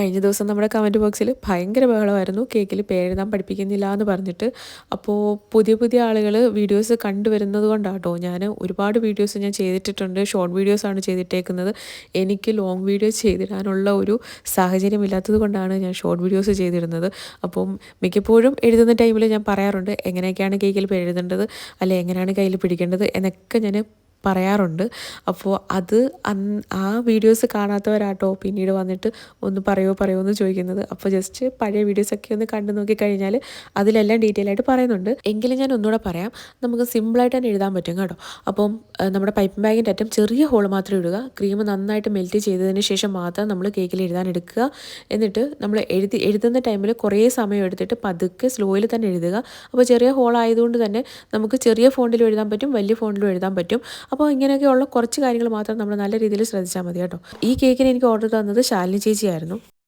കഴിഞ്ഞ ദിവസം നമ്മുടെ കമന്റ് ബോക്സിൽ ഭയങ്കര ബഹളമായിരുന്നു. കേക്കിൽ പേരെഴുതാൻ പഠിപ്പിക്കുന്നില്ല എന്ന് പറഞ്ഞിട്ട്. അപ്പോൾ പുതിയ പുതിയ ആളുകൾ വീഡിയോസ് കണ്ടുവരുന്നത് കൊണ്ടാട്ടോ ഞാൻ ഒരുപാട് വീഡിയോസ് ഞാൻ ചെയ്തിട്ടിട്ടുണ്ട്. ഷോർട്ട് വീഡിയോസാണ് ചെയ്തിട്ടേക്കുന്നത്. എനിക്ക് ലോങ് വീഡിയോ ചെയ്തിടാനുള്ള ഒരു സാഹചര്യം ഇല്ലാത്തത് കൊണ്ടാണ് ഞാൻ ഷോർട്ട് വീഡിയോസ് ചെയ്തിരുന്നത് അപ്പം മിക്കപ്പോഴും എഴുതുന്ന ടൈമിൽ ഞാൻ പറയാറുണ്ട് എങ്ങനെയൊക്കെയാണ് കേക്കിൽ പേരെഴുതേണ്ടത്? അല്ലെ എങ്ങനെയാണ് കയ്യിൽ പിടിക്കേണ്ടത്? എന്നൊക്കെ ഞാൻ പറയാറുണ്ട്. അപ്പോൾ അത് ആ വീഡിയോസ് കാണാത്തവരാട്ടോ പിന്നീട് വന്നിട്ട് ഒന്ന് പറയോ പറയോ എന്ന് ചോദിക്കുന്നത്. അപ്പോൾ ജസ്റ്റ് പഴയ വീഡിയോസൊക്കെ ഒന്ന് കണ്ടു നോക്കിക്കഴിഞ്ഞാൽ അതിലെല്ലാം ഡീറ്റെയിൽ ആയിട്ട് പറയുന്നുണ്ട്. എങ്കിലും ഞാൻ ഒന്നുകൂടെ പറയാം. നമുക്ക് സിമ്പിളായിട്ട് തന്നെ എഴുതാൻ പറ്റും കേട്ടോ. അപ്പം നമ്മുടെ പൈപ്പ് ബാഗിന്റെ അറ്റം ചെറിയ ഹോൾ മാത്രം ഇടുക. ക്രീം നന്നായിട്ട് മെൽറ്റ് ചെയ്തതിന് ശേഷം മാത്രം നമ്മൾ കേക്കിൽ എഴുതാൻ എടുക്കുക. എന്നിട്ട് നമ്മൾ എഴുതി എഴുതുന്ന ടൈമിൽ കുറേ സമയം എടുത്തിട്ട് പതുക്കെ സ്ലോയിൽ തന്നെ എഴുതുക. അപ്പോൾ ചെറിയ ഹോൾ ആയതുകൊണ്ട് തന്നെ നമുക്ക് ചെറിയ ഫോണ്ടിലും എഴുതാൻ പറ്റും വലിയ ഫോണ്ടിലും എഴുതാൻ പറ്റും. അപ്പോൾ ഇങ്ങനെയൊക്കെയുള്ള കുറച്ച് കാര്യങ്ങൾ മാത്രം നമ്മൾ നല്ല രീതിയിൽ ശ്രദ്ധിച്ചാൽ മതി കേട്ടോ. ഈ കേക്കിന് എനിക്ക് ഓർഡർ തന്നത് ശാലിനി ചേച്ചിയായിരുന്നു.